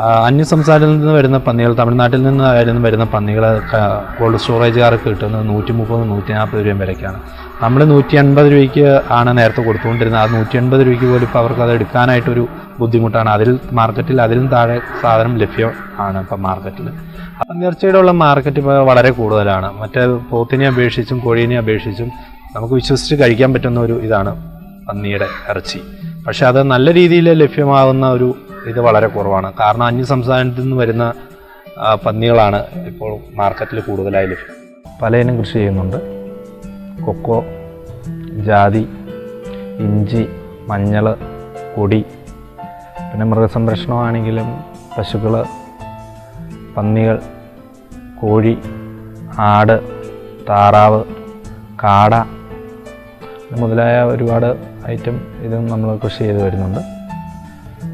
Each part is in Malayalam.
അന്യ സംസ്ഥാനത്തിൽ നിന്ന് വരുന്ന പന്നികൾ തമിഴ്നാട്ടിൽ നിന്ന് വരുന്ന വരുന്ന പന്നികൾ കോൾഡ് സ്റ്റോറേജുകാർക്ക് കിട്ടുന്നത് നൂറ്റി മുപ്പത് നൂറ്റി നാൽപ്പത് രൂപയും വരെയൊക്കെയാണ് നമ്മൾ നൂറ്റി അൻപത് രൂപയ്ക്ക് ആണ് നേരത്തെ കൊടുത്തുകൊണ്ടിരുന്നത്. ആ നൂറ്റി അൻപത് രൂപയ്ക്ക് പോലും ഇപ്പോൾ അവർക്ക് അത് എടുക്കാനായിട്ടൊരു ബുദ്ധിമുട്ടാണ്. അതിൽ മാർക്കറ്റിൽ അതിലും താഴെ സാധനം ലഭ്യം ആണ് ഇപ്പം മാർക്കറ്റിൽ നേർച്ചയുടെ ഉള്ള മാർക്കറ്റ് ഇപ്പോൾ വളരെ കൂടുതലാണ്. മറ്റേ പോത്തിനെ അപേക്ഷിച്ചും കോഴീനെ അപേക്ഷിച്ചും നമുക്ക് വിശ്വസിച്ച് കഴിക്കാൻ പറ്റുന്ന ഒരു ഇതാണ് പന്നിയുടെ ഇറച്ചി. പക്ഷേ അത് നല്ല രീതിയിൽ ലഭ്യമാകുന്ന ഒരു ഇത് വളരെ കുറവാണ്. കാരണം അന്യ സംസ്ഥാനത്തിൽ നിന്ന് വരുന്ന പന്നികളാണ് ഇപ്പോൾ മാർക്കറ്റിൽ കൂടുതലായി ലഭ്യം. പലയിനം കൃഷി ചെയ്യുന്നുണ്ട്. കൊക്കോ ജാതി ഇഞ്ചി മഞ്ഞൾ കൊടി പിന്നെ മൃഗസംരക്ഷണമാണെങ്കിലും പശുക്കൾ പന്നികൾ കോഴി ആട് താറാവ് കാട മുതലായ ഒരുപാട് ഐറ്റം ഇതും നമ്മൾ കൃഷി ചെയ്ത് വരുന്നുണ്ട്.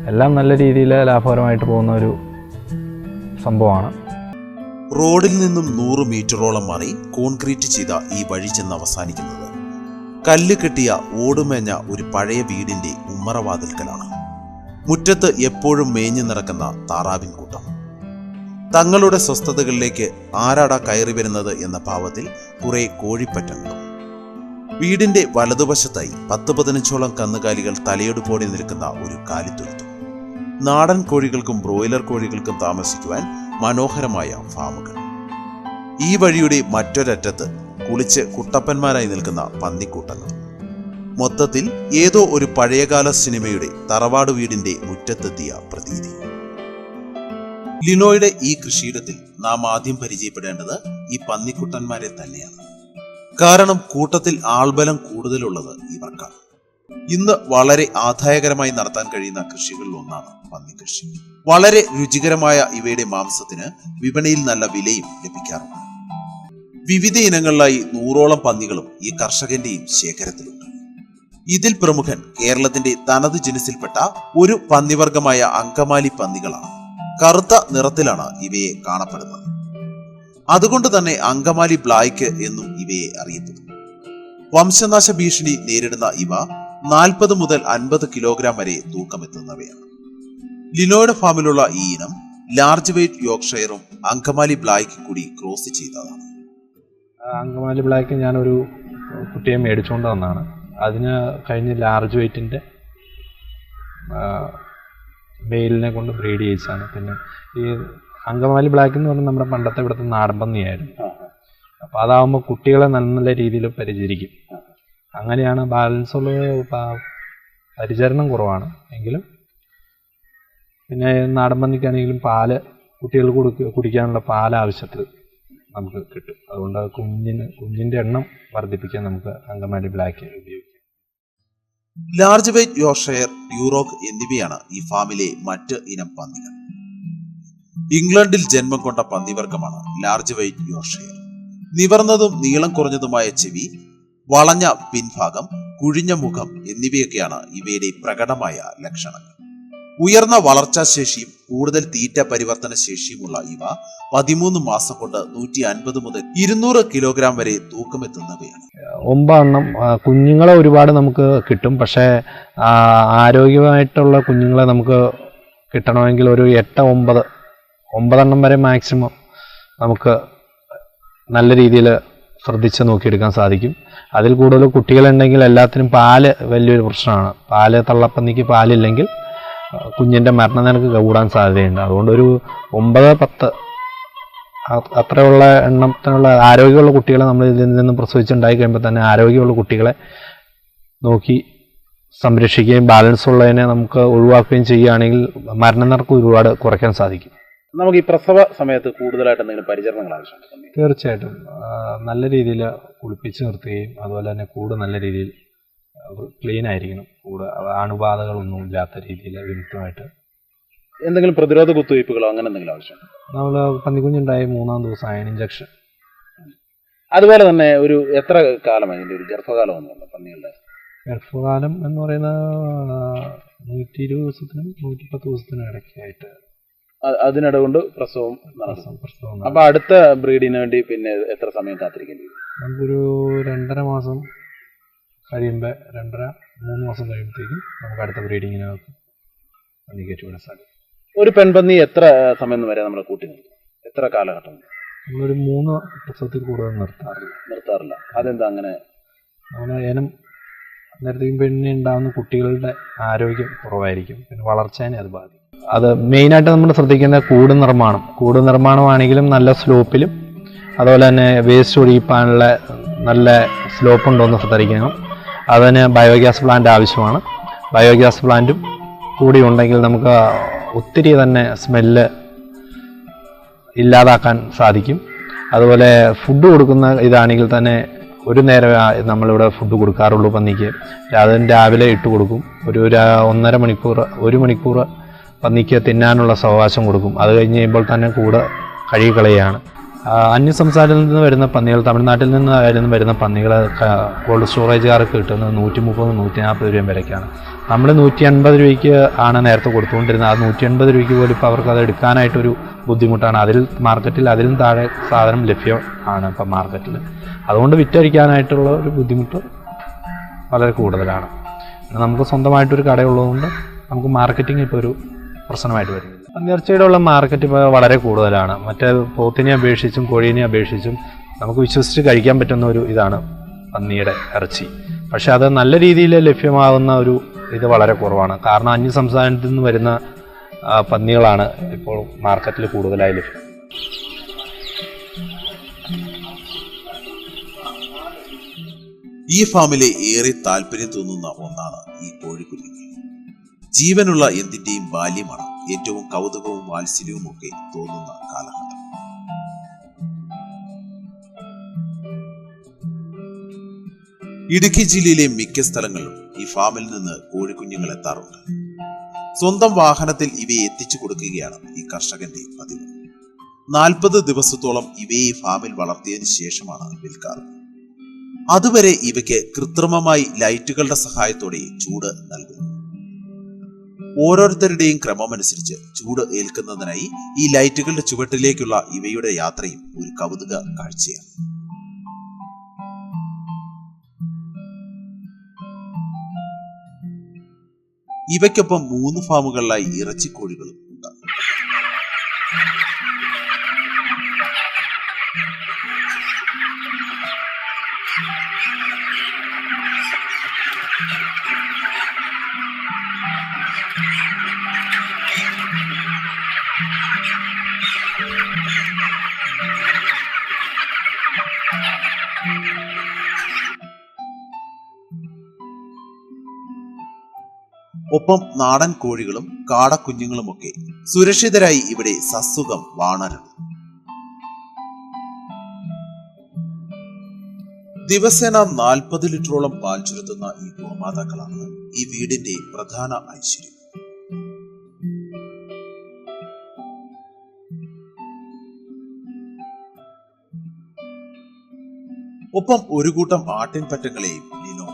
എല്ലാം നല്ല രീതിയിൽ ലാഭകരമായിട്ട് പോകുന്ന ഒരു സംഭവമാണ്. റോഡിൽ നിന്നും നൂറ് മീറ്ററോളം മാറി കോൺക്രീറ്റ് ചെയ്ത ഈ വഴി ചെന്ന് അവസാനിക്കുന്നത്. കല്ല് കെട്ടിയ ഓടുമേഞ്ഞ ഒരു പഴയ വീടിന്റെ ഉമ്മറവാതിൽക്കലാണ്. മുറ്റത്ത് എപ്പോഴും മേഞ്ഞു നടക്കുന്ന താറാവിൻ കൂട്ടം. തങ്ങളുടെ സ്വസ്ഥതകളിലേക്ക് ആരാടാ കയറി വരുന്നത് എന്ന ഭാവത്തിൽ കുറെ കോഴിപ്പറ്റങ്ങളും. വീടിന്റെ വലതുവശത്തായി പത്ത് പതിനഞ്ചോളം കന്നുകാലികൾ തലയെടുപ്പോടെ നിൽക്കുന്ന ഒരു കാലിത്തൊഴുത്തും. നാടൻ കോഴികൾക്കും ബ്രോയിലർ കോഴികൾക്കും താമസിക്കുവാൻ മനോഹരമായ ഫാമുകൾ. ഈ വഴിയുടെ മറ്റൊരറ്റത്ത് കുളിച്ച് കുട്ടപ്പന്മാരായി നിൽക്കുന്ന പന്നിക്കൂട്ടങ്ങൾ. മൊത്തത്തിൽ ഏതോ ഒരു പഴയകാല സിനിമയുടെ തറവാട് വീടിന്റെ മുറ്റത്തെത്തിയ പ്രതീതി. ലിനോയുടെ ഈ കൃഷിയിടത്തിൽ നാം ആദ്യം പരിചയപ്പെടേണ്ടത് ഈ പന്നിക്കുട്ടന്മാരെ തന്നെയാണ്. കാരണം കൂട്ടത്തിൽ ആൾബലം കൂടുതലുള്ളത് ഇവർക്കാണ്. ഇന്ന് വളരെ ആദായകരമായി നടത്താൻ കഴിയുന്ന കൃഷികളിൽ ഒന്നാണ് പന്നിക്കൃഷി വളരെ രുചികരമായ ഇവയുടെ മാംസത്തിന് വിപണിയിൽ നല്ല വിലയും ലഭിക്കാറുണ്ട്. വിവിധ ഇനങ്ങളിലായി നൂറോളം പന്നികളും ഈ കർഷകന്റെയും ശേഖരത്തിലുണ്ട്. ഇതിൽ പ്രമുഖൻ കേരളത്തിന്റെ തനത് ജനസിൽപ്പെട്ട ഒരു പന്നിവർഗമായ അങ്കമാലി പന്നികളാണ്. കറുത്ത നിറത്തിലാണ് ഇവയെ കാണപ്പെടുന്നത്. അതുകൊണ്ട് തന്നെ അങ്കമാലി ബ്ലായ്ക്ക് എന്നും ഇവയെ അറിയപ്പെടുന്നു. വംശനാശ ഭീഷണി നേരിടുന്ന ഇവ നാൽപ്പത് മുതൽ അൻപത് കിലോഗ്രാം വരെ തൂക്കമെത്തുന്നവയാണ്. ലിനോയുടെ ഫാമിലുള്ള ഈ ഇനം ലാർജ് വെയ്റ്റ് യോർക്ക്ഷയറും അങ്കമാലി ബ്ലായ്ക്ക് കൂടി ക്രോസ് ചെയ്തതാണ്. അങ്കമാലി ബ്ലാക്ക് ഞാനൊരു കുട്ടിയെ മേടിച്ചുകൊണ്ട് വന്നതാണ്. അതിന് കഴിഞ്ഞ് ലാർജ് വെയ്റ്റിന്റെ മെയിലിനെ കൊണ്ട് ബ്രീഡ് ചെയ്യിച്ചാണ് പിന്നെ ഈ അങ്കമാലി ബ്ലാക്ക് എന്ന് പറഞ്ഞാൽ നമ്മുടെ പണ്ടത്തെ ഇവിടുത്തെ നാടൻ പന്നിയായിരുന്നു. അപ്പോൾ അതാവുമ്പോൾ കുട്ടികളെ നല്ല നല്ല രീതിയിൽ പരിചരിക്കും. അങ്ങനെയാണ് ബാലൻസ് ഉള്ള പ- പരിചരണം കുറവാണ്. എങ്കിലും പിന്നെ നാടൻ പന്നിക്കാണെങ്കിലും പാൽ കുട്ടികൾ കൊടുക്ക കുടിക്കാനുള്ള പാൽ ആവശ്യത്തിൽ നമുക്ക് കിട്ടും. അതുകൊണ്ട് കുഞ്ഞിന് കുഞ്ഞിന്റെ എണ്ണം വർദ്ധിപ്പിക്കാൻ നമുക്ക് അങ്കമാലി ബ്ലാക്ക് ഉപയോഗിക്കാം. ലാർജ് വെയ്റ്റ് യോർഷയർ ഡ്യൂറോക്ക് എന്നിവയാണ് ഈ ഫാമിലെ മറ്റ് ഇനം പന്നികൾ. ഇംഗ്ലണ്ടിൽ ജന്മം കൊണ്ട പന്നിവർഗമാണ് ലാർജ് വെയ്റ്റ് യോർഷയർ നിവർന്നതും നീളം കുറഞ്ഞതുമായ ചെവി വളഞ്ഞ പിൻഭാഗം കുഴിഞ്ഞ മുഖം എന്നിവയൊക്കെയാണ് ഇവയുടെ പ്രകടമായ ലക്ഷണങ്ങൾ. ഉയർന്ന വളർച്ചാ ശേഷിയും കൂടുതൽ തീറ്റ പരിവർത്തന ശേഷിയുമുള്ള ഇവ പതിമൂന്ന് മാസം കൊണ്ട് നൂറ്റി അൻപത് മുതൽ ഇരുന്നൂറ് കിലോഗ്രാം വരെ തൂക്കമെത്തുന്നവയാണ്. ഒമ്പതെണ്ണം കുഞ്ഞുങ്ങളെ ഒരുപാട് നമുക്ക് കിട്ടും. പക്ഷേ ആരോഗ്യമായിട്ടുള്ള കുഞ്ഞുങ്ങളെ നമുക്ക് കിട്ടണമെങ്കിൽ ഒരു എട്ട് ഒമ്പത് ഒമ്പതെണ്ണം വരെ മാക്സിമം നമുക്ക് നല്ല രീതിയിൽ ശ്രദ്ധിച്ച് നോക്കിയെടുക്കാൻ സാധിക്കും. അതിൽ കൂടുതൽ കുട്ടികളുണ്ടെങ്കിൽ എല്ലാത്തിനും പാൽ വലിയൊരു പ്രശ്നമാണ്. പാൽ തള്ളപ്പന്നിക്ക് പാലില്ലെങ്കിൽ കുഞ്ഞിന്റെ മരണനിരക്ക് കൂടാൻ സാധ്യതയുണ്ട്. അതുകൊണ്ട് ഒരു ഒമ്പത് പത്ത് അത്രയുള്ള എണ്ണത്തിനുള്ള ആരോഗ്യമുള്ള കുട്ടികളെ നമ്മൾ ഇതിൽ നിന്നും പ്രസവിച്ചുണ്ടായി കഴിയുമ്പോൾ തന്നെ ആരോഗ്യമുള്ള കുട്ടികളെ നോക്കി സംരക്ഷിക്കുകയും ബാലൻസ് ഉള്ളതിനെ നമുക്ക് ഒഴിവാക്കുകയും ചെയ്യുകയാണെങ്കിൽ മരണനിരക്ക് ഒരുപാട് കുറയ്ക്കാൻ സാധിക്കും. നമുക്ക് ഈ പ്രസവ സമയത്ത് കൂടുതലായിട്ട് എന്തെങ്കിലും പരിചരണങ്ങൾ ആവശ്യമുണ്ട് തീർച്ചയായിട്ടും. നല്ല രീതിയിൽ കുളിപ്പിച്ച് നിർത്തുകയും അതുപോലെ തന്നെ കൂട് നല്ല രീതിയിൽ ക്ലീൻ ആയിരിക്കണം. കൂട് അണുബാധകളൊന്നും ഇല്ലാത്ത രീതിയിൽ വിമുക്തമായിട്ട്. എന്തെങ്കിലും പ്രതിരോധ കുത്തിവയ്പ്പുകളോ അങ്ങനെ എന്തെങ്കിലും ആവശ്യമുണ്ട്? നമ്മൾ പന്നിക്കുഞ്ഞുണ്ടായി മൂന്നാം ദിവസം അയൺ ഇഞ്ചക്ഷൻ അതുപോലെ തന്നെ ഒരു എത്ര കാലം ഒരു ഗർഭകാലം പറഞ്ഞത് പന്നികളുടെ? ഗർഭകാലം എന്ന് പറയുന്ന നൂറ്റി ഇരുപത് ദിവസത്തിനും നൂറ്റി പത്ത് ദിവസത്തിനും ഇടയ്ക്കായിട്ട് അ- അതിനിടെ കൊണ്ട് പ്രസവം നടക്കും. പ്രസവം അപ്പൊ അടുത്ത ബ്രീഡിന് വേണ്ടി പിന്നെ എത്ര സമയം കാത്തിരിക്കേണ്ടി വരും? നമുക്കൊരു രണ്ടര മാസം കഴിയുമ്പോൾ രണ്ടര മൂന്ന് മാസം കഴിയുമ്പോഴത്തേക്കും നമുക്ക് അടുത്ത ബ്രീഡിങ്ങിനകത്ത് പന്നി സാധിക്കും. ഒരു പെൺപന്നി എത്ര സമയം വരെ നമ്മൾ കൂട്ടി നിർത്തും? എത്ര കാലഘട്ടം? നമ്മളൊരു മൂന്ന് പ്രസവത്തിൽ കൂടുതൽ നിർത്താറില്ല. നിർത്താറില്ല. അതെന്താ അങ്ങനെ? അങ്ങനെ ഏനം നേരത്തേക്കും പിന്നെ ഉണ്ടാകുന്ന കുട്ടികളുടെ ആരോഗ്യം കുറവായിരിക്കും. പിന്നെ വളർച്ചേനെ അത് ബാധിക്കും. അത് മെയിനായിട്ട് നമ്മൾ ശ്രദ്ധിക്കേണ്ട കൂട് നിർമ്മാണം. കൂട് നിർമ്മാണമാണെങ്കിലും നല്ല സ്ലോപ്പിലും അതുപോലെ തന്നെ വേസ്റ്റ് ഒഴിപ്പാനുള്ള നല്ല സ്ലോപ്പ് ഉണ്ടോ എന്ന് ശ്രദ്ധിക്കണം അതിന് ബയോഗ്യാസ് പ്ലാന്റ് ആവശ്യമാണ്. ബയോഗ്യാസ് പ്ലാന്റും കൂടി ഉണ്ടെങ്കിൽ നമുക്ക് ഒത്തിരി തന്നെ സ്മെല്ല് ഇല്ലാതാക്കാൻ സാധിക്കും. അതുപോലെ ഫുഡ് കൊടുക്കുന്ന ഇതാണെങ്കിൽ തന്നെ ഒരു നേരം നമ്മളിവിടെ ഫുഡ് കൊടുക്കാറുള്ളൂ പന്നിക്ക്. രാവിലെ ഇട്ട് കൊടുക്കും. ഒരു ഒന്നര മണിക്കൂർ ഒരു മണിക്കൂർ പന്നിക്ക് തിന്നാനുള്ള സവകാശം കൊടുക്കും. അത് കഴിഞ്ഞ് കഴിയുമ്പോൾ തന്നെ കൂടെ കഴുകിക്കളയാണ് അന്യസംസ്ഥാനത്തിൽ അന്യ സംസ്ഥാനത്തിൽ നിന്ന് വരുന്ന പന്നികൾ തമിഴ്നാട്ടിൽ നിന്ന് വരുന്ന പന്നികൾ കോൾഡ് സ്റ്റോറേജുകാർക്ക് കിട്ടുന്നത് നൂറ്റി മുപ്പത് നൂറ്റി നാൽപ്പത് രൂപയും വിലയ്ക്കാണ്. നമ്മൾ നൂറ്റി അൻപത് രൂപയ്ക്ക് ആണ് നേരത്തെ കൊടുത്തുകൊണ്ടിരുന്നത്. ആ നൂറ്റി അൻപത് രൂപയ്ക്ക് പോലും ഇപ്പോൾ അവർക്ക് അത് എടുക്കാനായിട്ടൊരു ബുദ്ധിമുട്ടാണ്. അതിൽ മാർക്കറ്റിൽ അതിലും താഴെ സാധനം ലഭ്യമാണ് ഇപ്പം മാർക്കറ്റിൽ അതുകൊണ്ട് വിറ്റഴിക്കാനായിട്ടുള്ള ഒരു ബുദ്ധിമുട്ട് വളരെ കൂടുതലാണ്. നമുക്ക് സ്വന്തമായിട്ടൊരു കടയുള്ളതുകൊണ്ട് നമുക്ക് മാർക്കറ്റിംഗ് ഇപ്പോൾ ഒരു പ്രശ്നമായിട്ട് പന്നിയിറച്ചിയുടെ ഉള്ള മാർക്കറ്റ് ഇപ്പോൾ വളരെ കൂടുതലാണ്. മറ്റേ പോത്തിനെ അപേക്ഷിച്ചും കോഴീനെ അപേക്ഷിച്ചും നമുക്ക് വിശ്വസിച്ച് കഴിക്കാൻ പറ്റുന്ന ഒരു ഇതാണ് പന്നിയുടെ ഇറച്ചി. പക്ഷെ അത് നല്ല രീതിയിൽ ലഭ്യമാകുന്ന ഒരു ഇത് വളരെ കുറവാണ്. കാരണം അന്യ സംസ്ഥാനത്തു നിന്ന് വരുന്ന പന്നികളാണ് ഇപ്പോൾ മാർക്കറ്റിൽ കൂടുതലായി ലഭ്യം. ഈ ഫാമിലെ ഏറെ താല്പര്യം തോന്നുന്ന ഒന്നാണ് ഈ കോഴിക്കുഞ്ഞുങ്ങൾ ജീവനുള്ള എന്തിന്റെയും ബാല്യമാണ് ഏറ്റവും കൗതുകവും വാത്സല്യവും ഒക്കെ തോന്നുന്ന കാലഘട്ടം. ഇടുക്കി ജില്ലയിലെ മിക്ക സ്ഥലങ്ങളിലും ഈ ഫാമിൽ നിന്ന് കോഴിക്കുഞ്ഞുങ്ങൾ എത്താറുണ്ട്. സ്വന്തം വാഹനത്തിൽ ഇവയെ എത്തിച്ചു കൊടുക്കുകയാണ് ഈ കർഷകന്റെ പതിവ്. നാൽപ്പത് ദിവസത്തോളം ഇവയെ ഈ ഫാമിൽ വളർത്തിയതിനു ശേഷമാണ് വിൽക്കാറ്. അതുവരെ ഇവയ്ക്ക് കൃത്രിമമായി ലൈറ്റുകളുടെ സഹായത്തോടെ ചൂട് നൽകുന്നു. ഓരോരുത്തരുടെയും ക്രമമനുസരിച്ച് ചൂട് ഏൽക്കുന്നതിനായി ഈ ലൈറ്റുകളുടെ ചുവട്ടിലേക്കുള്ള ഇവയുടെ യാത്രയും ഒരു കൗതുക കാഴ്ചയാണ്. ഇവയ്ക്കൊപ്പം മൂന്ന് ഫാമുകളിലായി ഇറച്ചിക്കോഴികളും ഉണ്ട്. ഒപ്പം നാടൻ കോഴികളും കാടക്കുഞ്ഞുങ്ങളുമൊക്കെ സുരക്ഷിതരായി ഇവിടെ സസുഖം വാണരുന്നു ദിവസേന നാൽപ്പത് ലിറ്ററോളം പാൽ ചുരുത്തുന്ന ഈ ഗോമാതാക്കളാണ് ഈ വീടിന്റെ പ്രധാന ഐശ്വര്യം. ഒപ്പം ഒരു കൂട്ടം ആട്ടിൻപറ്റങ്ങളെയും ലിനോ